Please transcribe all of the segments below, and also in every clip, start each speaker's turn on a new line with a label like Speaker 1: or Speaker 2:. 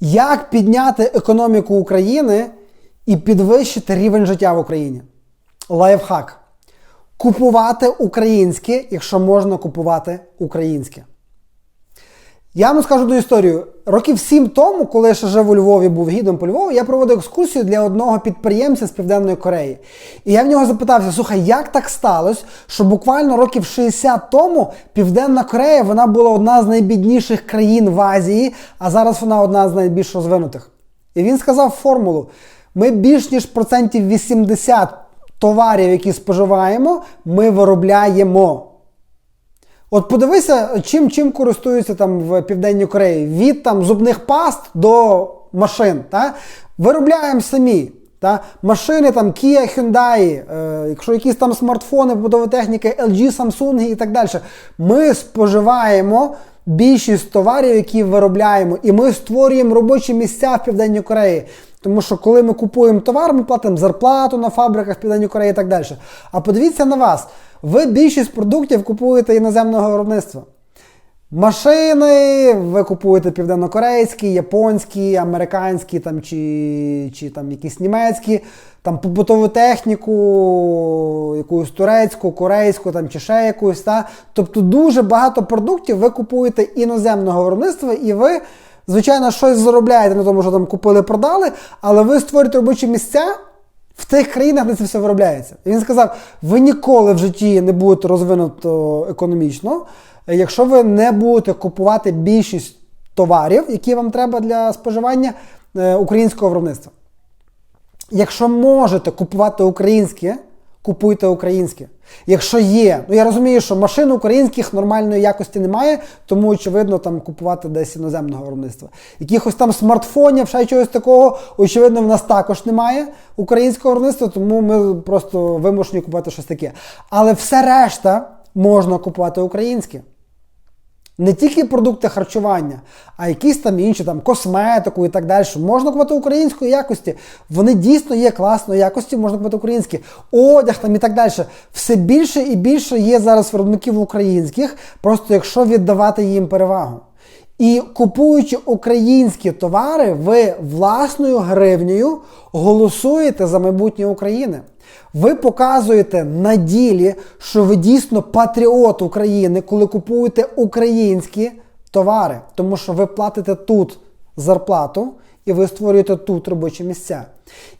Speaker 1: Як підняти економіку України і підвищити рівень життя в Україні? Лайфхак. Купувати українське, якщо можна купувати українське. Я вам скажу одну історію. Років сім тому, коли я ще жив у Львові, був гідом по Львову, я проводив екскурсію для одного підприємця з Південної Кореї. І я в нього запитався: слухай, як так сталося, що буквально років 60 тому Південна Корея вона була одна з найбідніших країн в Азії, а зараз вона одна з найбільш розвинутих. І він сказав формулу: ми більш ніж процентів 80 товарів, які споживаємо, ми виробляємо. От подивися, чим чим користуються там в Південній Кореї. Від там зубних паст до машин. Та? Виробляємо самі. Та? Машини там Kia, Hyundai, е, якщо якісь там смартфони, побудова техніки, LG, Samsung і так далі. Ми споживаємо більшість товарів, які виробляємо, і ми створюємо робочі місця в Південній Кореї. Тому що коли ми купуємо товар, ми платимо зарплату на фабриках в Південній Кореї і так далі. А подивіться на вас, ви більшість продуктів купуєте іноземного виробництва. Машини, ви купуєте південнокорейські, японські, американські там, чи чи там якісь німецькі, там побутову техніку, якусь турецьку, корейську там, чи ще якусь. Та? Тобто дуже багато продуктів ви купуєте іноземного виробництва і ви, звичайно, щось заробляєте на тому, що там купили-продали, але ви створюєте робочі місця. В тих країнах, де це все виробляється. І він сказав: ви ніколи в житті не будете розвинуто економічно, якщо ви не будете купувати більшість товарів, які вам треба для споживання е, українського виробництва. Якщо можете купувати українське, купуйте українське. Якщо є, ну я розумію, що машин українських нормальної якості немає, тому очевидно там купувати десь іноземного виробництва. Якихось там смартфонів, ще чогось такого, очевидно, в нас також немає українського виробництва, тому ми просто вимушені купувати щось таке. Але все решта можна купувати українське. Не тільки продукти харчування, а якісь там інші там косметику і так далі. Можна купити української якості. Вони дійсно є класної якості, можна купити українські. Одяг там і так далі. Все більше і більше є зараз виробників українських, просто якщо віддавати їм перевагу. І купуючи українські товари, ви власною гривнею голосуєте за майбутнє України. Ви показуєте на ділі, що ви дійсно патріот України, коли купуєте українські товари, тому що ви платите тут зарплату і ви створюєте тут робочі місця.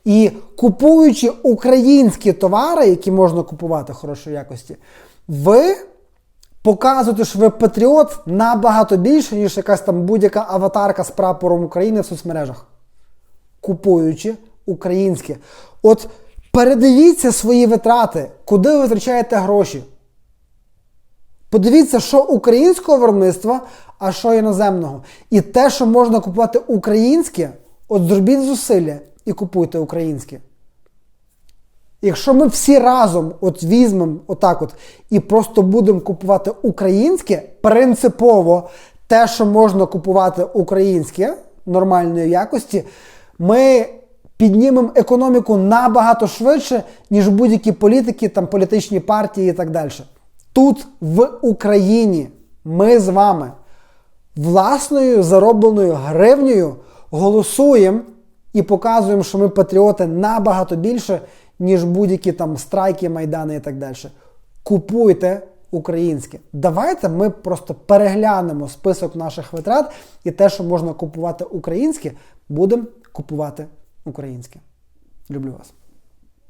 Speaker 1: І купуючи українські товари, які можна купувати хорошої якості, ви показуєте, що ви патріот набагато більше, ніж якась там будь-яка аватарка з прапором України в соцмережах. Купуючи українське. От Передивіться свої витрати, куди ви витрачаєте гроші. Подивіться, що українського виробництва, а що іноземного. І те, що можна купувати українське, от зробіть зусилля і купуйте українське. Якщо ми всі разом от візьмемо отак от і просто будемо купувати українське, принципово те, що можна купувати українське нормальної якості, ми піднімемо економіку набагато швидше, ніж будь-які політики, там політичні партії і так далі. Тут, в Україні, ми з вами власною заробленою гривнею голосуємо і показуємо, що ми патріоти набагато більше, ніж будь-які там страйки, майдани і так далі. Купуйте українське. Давайте ми просто переглянемо список наших витрат і те, що можна купувати українське, будемо купувати українське. Люблю вас.